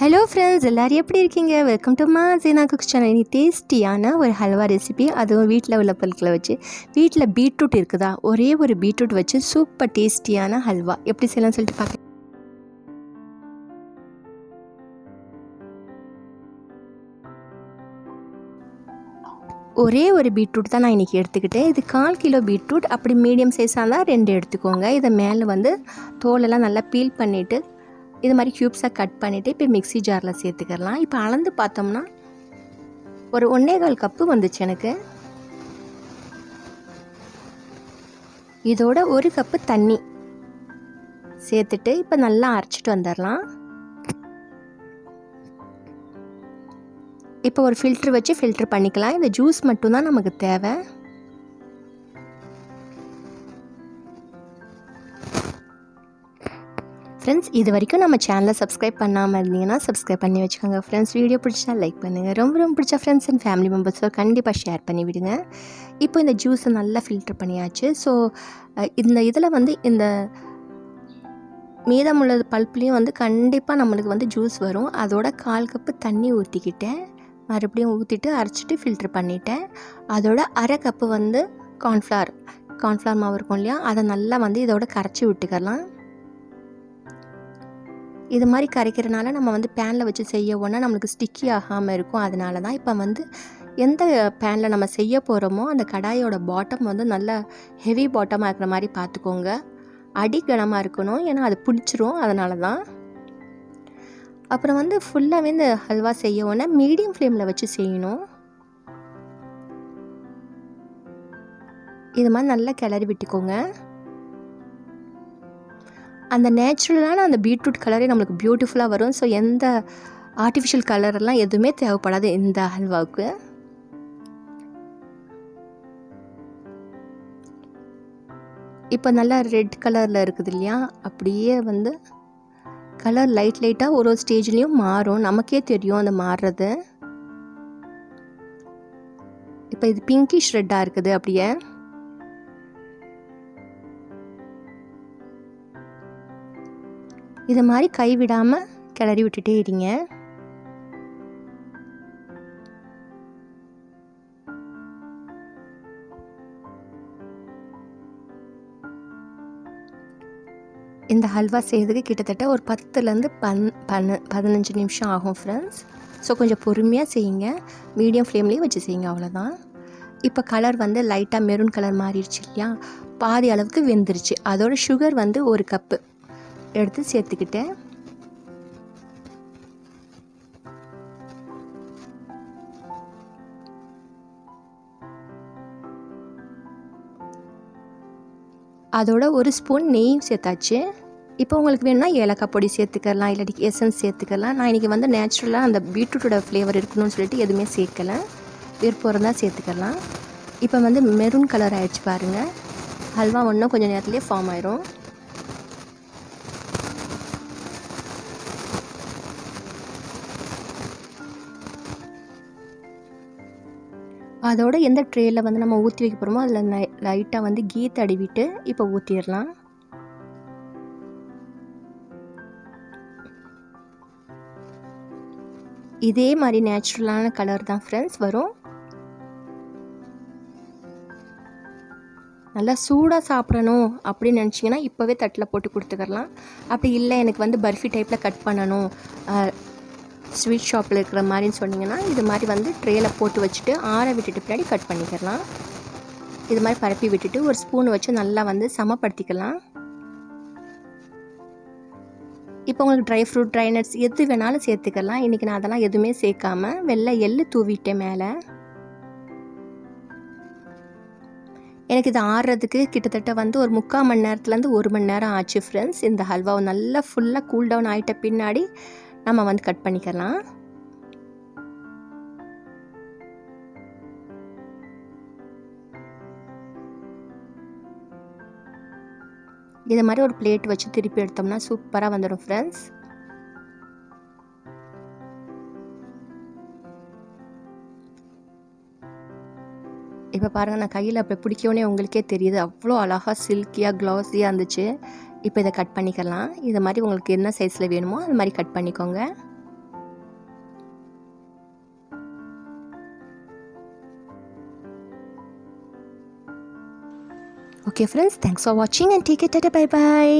Hello friends எல்லோரும் எப்படி இருக்கீங்க? வெல்கம் டு மா ஜீனா குக் சேனல் இனி டேஸ்டியான ஒரு ஹல்வா ரெசிபி அதுவும் வீட்டில் உள்ள பொருட்களை வச்சு. வீட்டில் பீட்ரூட் இருக்குதா? ஒரே ஒரு பீட்ரூட் வச்சு சூப்பர் டேஸ்டியான ஹல்வா எப்படி செய்யலாம் சொல்லிட்டு பார்க்க ஒரே ஒரு பீட்ரூட் தான் நான் இன்றைக்கி எடுத்துக்கிட்டேன். இது கால் கிலோ பீட்ரூட் அப்படி மீடியம் சைஸாக இருந்தால் ரெண்டு எடுத்துக்கோங்க. இதை மேலே வந்து தோலெல்லாம் நல்லா பீல் பண்ணிவிட்டு இது மாதிரி க்யூப்ஸாக கட் பண்ணிவிட்டு இப்போ மிக்ஸி ஜாரில் சேர்த்துக்கலாம். இப்போ அளந்து பார்த்தோம்னா ஒரு ஒன்றே கால் கப்பு வந்துச்சு எனக்கு. இதோட ஒரு கப்பு தண்ணி சேர்த்துட்டு இப்போ நல்லா அரைச்சிட்டு வந்துடலாம். இப்போ ஒரு ஃபில்ட்ரு வச்சு ஃபில்ட்ரு பண்ணிக்கலாம். இந்த ஜூஸ் மட்டும்தான் நமக்கு தேவை. ஃப்ரெண்ட்ஸ் இது வரைக்கும் நம்ம சேனலை சப்ஸ்கிரைப் பண்ணாமல் இருந்தீங்கன்னா சப்ஸ்கிரைப் பண்ணி வச்சுக்கோங்க. ஃப்ரெண்ட்ஸ் வீடியோ பிடிச்சா லைக் பண்ணுங்கள் ரொம்ப ரொம்ப பிடிச்ச ஃப்ரெண்ட்ஸ் அண்ட் ஃபேமிலி மெம்பர்ஸோ கண்டிப்பாக ஷேர் பண்ணி விடுங்க. இப்போ இந்த ஜூஸை நல்லா ஃபில்டர் பண்ணியாச்சு. ஸோ இந்த இதில் வந்து இந்த மீதமுள்ள பல்ப்லேயும் வந்து கண்டிப்பாக நம்மளுக்கு வந்து ஜூஸ் வரும். அதோட கால் கப்பு தண்ணி ஊற்றிக்கிட்டேன் மறுபடியும் ஊற்றிட்டு அரைச்சிட்டு ஃபில்ட்ரு பண்ணிட்டேன். அதோட அரை கப்பு வந்து கார்ன்ஃப்ளவர் கார்ன்ஃப்ளவர் மாவு இருக்கும் இல்லையா? அதை நல்லா வந்து இதோட கரைச்சி விட்டுக்கலாம். இது மாதிரி கரைக்கிறனால நம்ம வந்து பேனில் வச்சு செய்ய ஒன்றா நம்மளுக்கு ஸ்டிக்கி ஆகாமல் இருக்கும். அதனால தான் இப்போ வந்து எந்த பேனில் நம்ம செய்ய போகிறோமோ அந்த கடாயோட பாட்டம் வந்து நல்ல ஹெவி பாட்டமாக இருக்கிற மாதிரி பார்த்துக்கோங்க. அடி கனமாக இருக்கணும். ஏன்னா அது பிடிச்சிரும். அதனால தான் அப்புறம் வந்து ஃபுல்லாகவே இந்த ஹல்வா செய்ய மீடியம் ஃப்ளேமில் வச்சு செய்யணும். இது மாதிரி நல்லா கிளறி விட்டுக்கோங்க. அந்த நேச்சுரலான அந்த பீட்ரூட் கலரே நம்மளுக்கு பியூட்டிஃபுல்லாக வரும். ஸோ எந்த ஆர்டிஃபிஷியல் கலரெல்லாம் எதுவுமே தேவைப்படாது இந்த ஹல்வாவுக்கு இப்போ நல்லா ரெட் கலரில் இருக்குது இல்லையா? அப்படியே வந்து கலர் லைட் லைட்டாக ஒரு ஒரு ஸ்டேஜ்லேயும் மாறும். நமக்கே தெரியும் அந்த மாறுறது. இப்போ இது பிங்கிஷ் ரெட்டாக இருக்குது அப்படியே. இது மாதிரி கைவிடாமல் கிளறி விட்டுட்டே இருங்க. இந்த ஹல்வா செய்யறதுக்கு கிட்டத்தட்ட ஒரு பத்துலேருந்து பன் பன்னு பதினஞ்சு நிமிஷம் ஆகும் ஃப்ரெண்ட்ஸ் ஸோ கொஞ்சம் பொறுமையாக செய்யுங்க. மீடியம் ஃப்ளேம்லேயும் வச்சு செய்யுங்க அவ்வளோதான் இப்போ கலர் வந்து லைட்டாக மெரூன் கலர் மாறிடுச்சு இல்லையா? பாதி அளவுக்கு வெந்துருச்சு. அதோட சுகர் வந்து ஒரு கப்பு எடுத்து சேர்த்துக்கிட்டேன். அதோட ஒரு ஸ்பூன் நெய்யும் சேர்த்தாச்சு. இப்போ உங்களுக்கு வேணும்னா ஏலக்காய் பொடி சேர்த்துக்கலாம் இல்லாட்டி எசன்ஸ் சேர்த்துக்கலாம். நான் இன்றைக்கி வந்து நேச்சுரலாக அந்த பீட்ரூட்டோட ஃப்ளேவர் இருக்கணும்னு சொல்லிட்டு எதுவுமே சேர்க்கலை. விருப்பம் இருந்தால் சேர்த்துக்கலாம். இப்போ வந்து மெரூன் கலர் ஆயிடுச்சு பாருங்கள் ஹல்வா ஒன்றும் கொஞ்சம் நேரத்துலேயே ஃபார்ம் ஆயிரும். அதோட எந்த ட்ரேயில் வந்து நம்ம ஊற்றி வைக்க போகிறோமோ அதில் லை லைட்டாக வந்து கீ தடவிட்டு இப்போ ஊற்றிடலாம் இதே மாதிரி நேச்சுரலான கலர் தான் ஃப்ரெண்ட்ஸ் வரும். நல்லா சூடாக சாப்பிடணும் அப்படின்னு நினச்சிங்கன்னா இப்போவே தட்டில் போட்டு கொடுத்துக்கலாம். அப்படி இல்லை எனக்கு வந்து பர்ஃபி டைப்பில் கட் பண்ணணும். ஸ்வீட் ஷாப்பில் இருக்கிற மாதிரின்னு சொன்னிங்கன்னா இது மாதிரி வந்து ட்ரேயில் போட்டு வச்சுட்டு ஆற விட்டுட்டு பின்னாடி கட் பண்ணிக்கலாம். இது மாதிரி பரப்பி விட்டுட்டு ஒரு ஸ்பூன் வச்சு நல்லா வந்து சமப்படுத்திக்கலாம். இப்போ உங்களுக்கு ட்ரை ஃப்ரூட் ட்ரை நட்ஸ் எது வேணாலும் சேர்த்துக்கலாம். இன்றைக்கி நான் அதெல்லாம் எதுவுமே சேர்க்காம வெள்ளை எள்ளு தூவிட்டேன் மேலே. எனக்கு இது ஆடுறதுக்கு கிட்டத்தட்ட வந்து ஒரு முக்கால் மணி நேரத்துலேருந்து ஒரு மணி நேரம் ஆச்சு ஃப்ரெண்ட்ஸ் இந்த ஹல்வாவை நல்லா ஃபுல்லாக கூல் டவுன் ஆகிட்ட பின்னாடி நம்ம வந்து கட் பண்ணிக்கலாம். இதை மாதிரி ஒரு பிளேட் வச்சு திருப்பி எடுத்தோம்னா சூப்பராக வந்துடும் ஃப்ரெண்ட்ஸ் இப்போ பாருங்கள் நான் கையில் அப்படி பிடிக்கவுனே உங்களுக்கே தெரியுது. அவ்வளோ அழகாக சில்கியாக க்ளாஸியாக இருந்துச்சு. இப்போ இதை கட் பண்ணிக்கலாம். இது மாதிரி உங்களுக்கு என்ன சைஸில் வேணுமோ அது மாதிரி கட் பண்ணிக்கோங்க. ஓகே ஃப்ரெண்ட்ஸ் தேங்க்ஸ் ஃபார் வாட்சிங் and take it bye bye